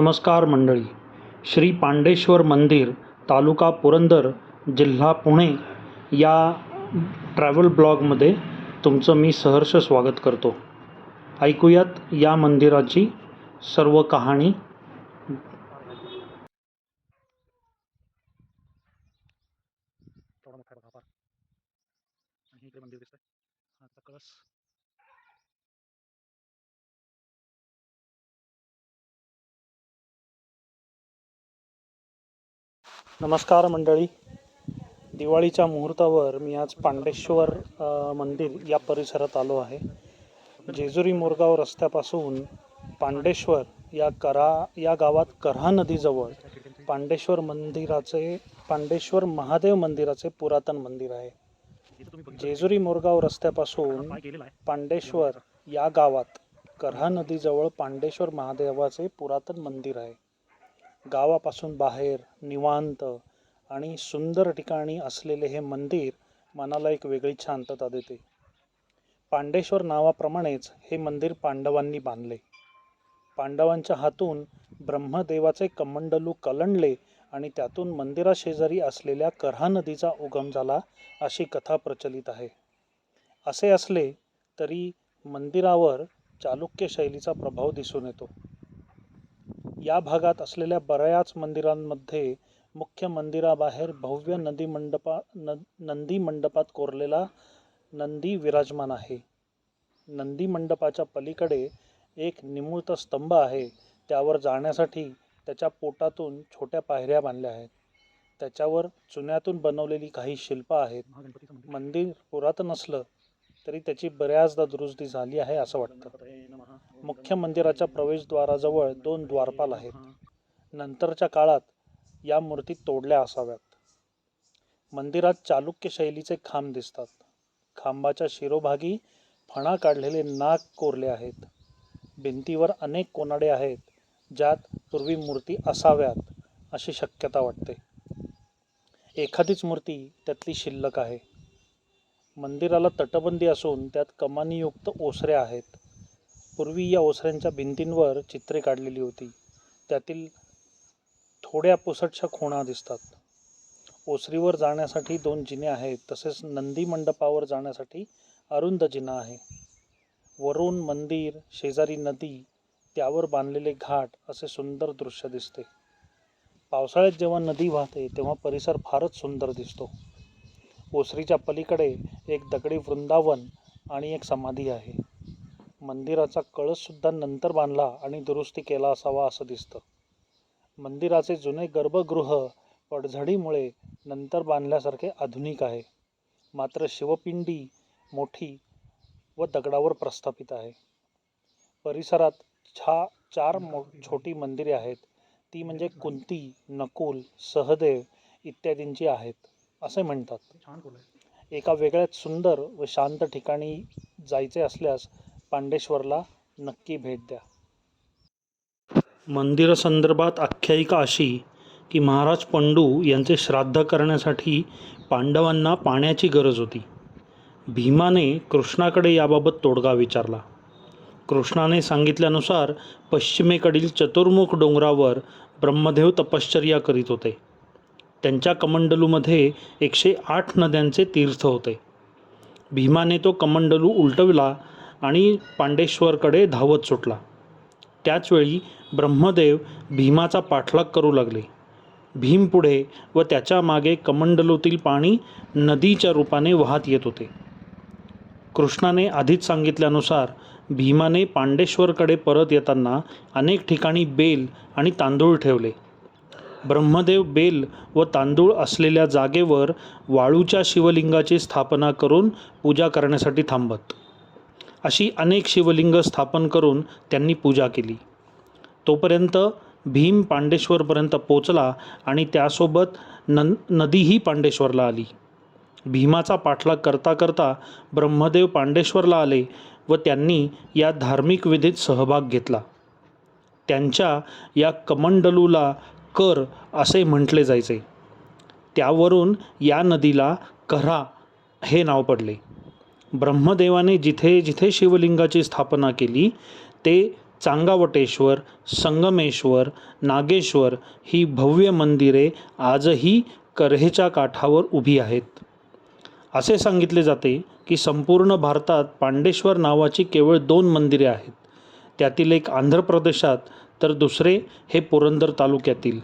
नमस्कार मंडळी. श्री पांडेश्वर मंदिर तालुका पुरंदर जिल्हा पुणे या ट्रॅव्हल ब्लॉगमध्ये तुमचं मी सहर्ष स्वागत करतो. ऐकूयात या मंदिराची सर्व कहाणी. मंदिर नमस्कार मंडळी. दिवाळीच्या मुहूर्तावर मी आज पांडेश्वर मंदिर या परिसरात आलो आहे. जेजुरी मोरगाव रस्त्यापासून पांडेश्वर या करा या गावात करहा नदीजवळ पांडेश्वर मंदिराचे पांडेश्वर महादेव मंदिराचे पुरातन मंदिर आहे. जेजुरी मोरगाव रस्त्यापासून पांडेश्वर या गावात करहा नदीजवळ पांडेश्वर महादेवाचे पुरातन मंदिर आहे. गावापासून बाहेर निवांत आणि सुंदर ठिकाणी असलेले हे मंदिर मनाला एक वेगळी शांतता देते. पांडेश्वर नावाप्रमाणेच हे मंदिर पांडवांनी बांधले. पांडवांच्या हातून ब्रह्मदेवाचे कमंडलू कलंडले आणि त्यातून मंदिराशेजारी असलेल्या करहा नदीचा उगम झाला अशी कथा प्रचलित आहे. असे असले तरी मंदिरावर चालुक्य शैलीचा प्रभाव दिसून येतो. या भागात असलेल्या बऱ्याच मंदिरांमध्ये मुख्य मंदिराबाहेर भव्य नदी मंडपा न नंदी मंडपात कोरलेला नंदी विराजमान आहे. नंदी मंडपाच्या पलीकडे एक निमुळता स्तंभ आहे. त्यावर जाण्यासाठी त्याच्या पोटातून छोट्या पायऱ्या बांधल्या आहेत. त्याच्यावर चुन्यातून बनवलेली काही शिल्प आहेत. मंदिर पुरातन असलं तरी त्याची बऱ्याचदा दुरुस्ती झाली आहे असं वाटतं. मुख्य मंदिराच्या प्रवेशद्वाराजवळ दोन द्वारपाल आहेत. नंतरच्या काळात या मूर्ती तोडल्या असाव्यात. मंदिरात चालुक्य शैलीचे खांब दिसतात. खांबाच्या शिरोभागी फणा काढलेले नाक कोरले आहेत. भिंतीवर अनेक कोनाडे आहेत ज्यात पूर्वी मूर्ती असाव्यात अशी शक्यता वाटते. एखादीच मूर्ती त्यातली शिल्लक आहे. मंदिराला तटबंदी असून त्यात कमानीयुक्त ओसऱ्या आहेत. पूर्वी या ओसऱ्यांच्या भिंतींवर चित्रे काढलेली होती. त्यातील थोड्या पुसटशा खुणा दिसतात. ओसरीवर जाण्यासाठी दोन जिने आहेत तसेच नंदी मंडपावर जाण्यासाठी अरुंद जिना आहे. वरून मंदिर शेजारी नदी त्यावर बांधलेले घाट असे सुंदर दृश्य दिसते. पावसाळ्यात जेव्हा नदी वाहते तेव्हा परिसर फारच सुंदर दिसतो. ओसरीच्या पलीकडे एक दगडी वृंदावन आणि एक समाधी आहे. मंदिराचा कळससुद्धा नंतर बांधला आणि दुरुस्ती केला असावा असं दिसतं. मंदिराचे जुने गर्भगृह पडझडीमुळे नंतर बांधल्यासारखे आधुनिक आहे. मात्र शिवपिंडी मोठी व दगडावर प्रस्थापित आहे. परिसरात छा चार मो छोटी मंदिरे आहेत. ती म्हणजे कुंती नकुल सहदेव इत्यादींची आहेत असे म्हणतात. एका वेगळ्याच सुंदर व शांत ठिकाणी जायचे असल्यास पांडेश्वरला नक्की भेट द्या. मंदिरासंदर्भात आख्यायिका अशी की महाराज पंडू यांचे श्राद्ध करण्यासाठी पांडवांना पाण्याची गरज होती. भीमाने कृष्णाकडे याबाबत तोडगा विचारला. कृष्णाने सांगितल्यानुसार पश्चिमेकडील चतुर्मुख डोंगरावर ब्रह्मदेव तपश्चर्या करीत होते. त्यांच्या कमंडलूमध्ये एकशे आठ नद्यांचे तीर्थ होते. भीमाने तो कमंडलू उलटविला आणि पांडेश्वरकडे धावत सुटला. त्याचवेळी ब्रह्मदेव भीमाचा पाठलाग करू लागले. भीम पुढे व त्याच्यामागे कमंडलूतील पाणी नदीच्या रूपाने वाहत येत होते. कृष्णाने आधीच सांगितल्यानुसार भीमाने पांडेश्वरकडे परत येताना अनेक ठिकाणी बेल आणि तांदूळ ठेवले. ब्रह्मदेव बेल व तांदूळ असलेल्या जागेवर वाळूच्या शिवलिंगाची स्थापना करून पूजा करण्यासाठी थांबत. अशी अनेक शिवलिंग स्थापन करून त्यांनी पूजा केली. तोपर्यंत भीम पांडेश्वरपर्यंत पोचला आणि त्यासोबत नं नदीही पांडेश्वरला आली. भीमाचा पाठलाग करता करता ब्रह्मदेव पांडेश्वरला आले व त्यांनी या धार्मिक विधीत सहभाग घेतला. त्यांच्या या कमंडलूला कर असे म्हटले जायचे. त्यावरून या नदीला करा हे नाव पडले. ब्रह्मदेवाने जिथे जिथे शिवलिंगाची स्थापना केली ते चांगावटेश्वर संगमेश्वर नागेश्वर ही भव्य मंदिरे आजही कऱ्हेच्या काठावर उभी आहेत. असे सांगितले जाते की संपूर्ण भारतात पांडेश्वर नावाची केवळ दोन मंदिरे आहेत. त्यातील एक आंध्र प्रदेशात तर दुसरे हे पुरंदर तालुक्यातील.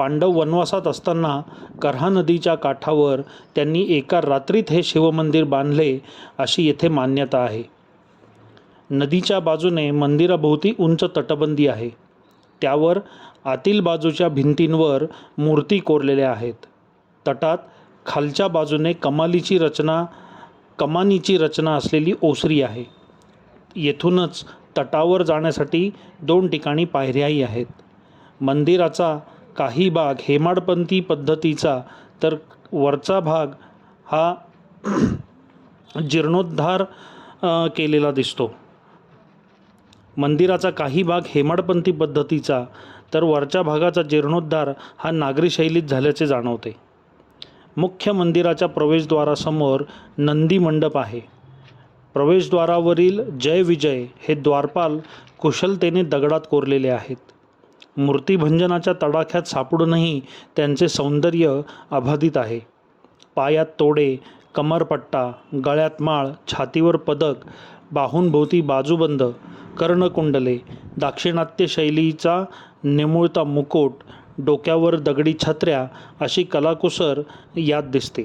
पांडव वनवासात असताना करहा नदीच्या काठावर त्यांनी एका रात्रीत हे शिवमंदिर बांधले अशी येथे मान्यता आहे. नदीच्या बाजूने मंदिराभोवती उंच तटबंदी आहे. त्यावर आतील बाजूच्या भिंतींवर मूर्ती कोरलेल्या आहेत. तटात खालच्या बाजूने कमालीची रचना कमानीची रचना असलेली ओसरी आहे. येथूनच तटावर जाण्यासाठी दोन ठिकाणी पायऱ्याही आहेत. मंदिराचा काही भाग हेमाडपंथी पद्धतीचा तर वरचा भाग हा जीर्णोद्धार केलेला दिसतो. मंदिराचा काही भाग हेमाडपंथी पद्धतीचा तर वरच्या भागाचा जीर्णोद्धार हा नागरी शैलीत झाल्याचे जाणवते. मुख्य मंदिराच्या प्रवेशद्वारासमोर नंदी मंडप आहे. प्रवेशद्वारावरील जय विजय हे द्वारपाल कुशलतेने दगडात कोरलेले आहेत. मूर्तिभंजनाच्या तडाख्यात सापडूनही त्यांचे सौंदर्य अबाधित आहे. पायात तोडे कमरपट्टा गळ्यात माळ छातीवर पदक बाहूंभोवती बाजूबंद कर्णकुंडले दाक्षिणात्य शैलीचा निमुळता मुकुट डोक्यावर दगडी छत्र्या अशी कलाकुसर यात दिसते.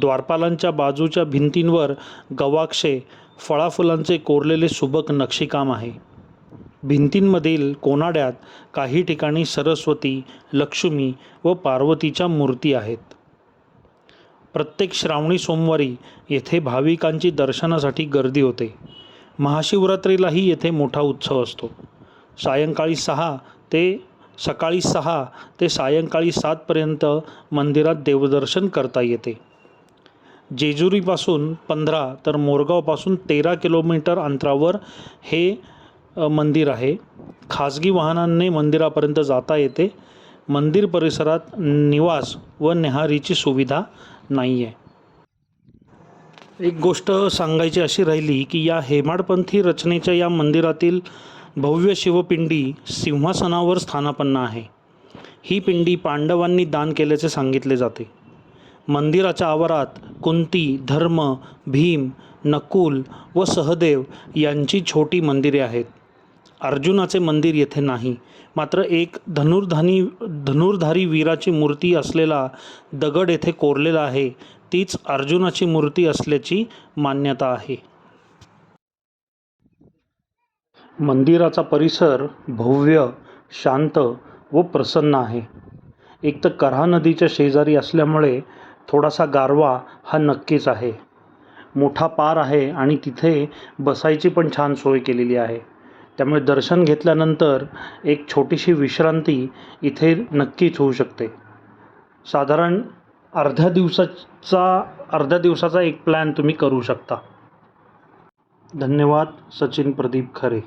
द्वारपालांच्या बाजूच्या भिंतींवर गवाक्षे फळाफुलांचे कोरलेले सुबक नक्षीकाम आहे. भिंतींमधील कोनाड्यात काही ठिकाणी सरस्वती लक्ष्मी व पार्वतीच्या मूर्ती आहेत. प्रत्येक श्रावणी सोमवारी येथे भाविकांची दर्शनासाठी गर्दी होते. महाशिवरात्रीलाही येथे मोठा उत्सव असतो. सायंकाळी सहा ते सकाळी सहा ते सायंकाळी सातपर्यंत मंदिरात देवदर्शन करता येते. जेजुरीपासून पंधरा तर मोरगावपासून तेरा किलोमीटर अंतरावर हे मंदिर आहे. खाजगी वाहनांनी मंदिरापर्यंत जाता येते. मंदिर परिसरात निवास व न्याहारीची सुविधा नाही आहे एक गोष्ट सांगायची अशी राहिली की या हेमाडपंथी रचनेच्या या मंदिरातील भव्य शिवपिंडी सिंहासनावर स्थानापन्न आहे. ही पिंडी पांडवांनी दान केल्याचे सांगितले जाते. मंदिराच्या आवारात कुंती धर्म भीम नकुल व सहदेव यांची छोटी मंदिरे आहेत. अर्जुनाचे मंदिर येथे नाही. मात्र एक धनुर्धानी धनुर्धारी वीराची मूर्ती असलेला दगड येथे कोरलेला आहे. तीच अर्जुनाची मूर्ती असल्याची मान्यता आहे. मंदिराचा परिसर भव्य शांत व प्रसन्न आहे. एक तर करहा नदीच्या शेजारी असल्यामुळे थोडासा गारवा हा नक्कीच आहे. मोठा पार आहे आणि तिथे बसायची पण छान सोय केलेली आहे. त्यामुळे दर्शन घेतल्यानंतर एक छोटीशी विश्रांती इथे नक्कीच होऊ शकते. साधारण अर्ध्या दिवसाचा अर्ध्या दिवसाचा एक प्लॅन तुम्ही करू शकता. धन्यवाद सचिन प्रदीप खरे.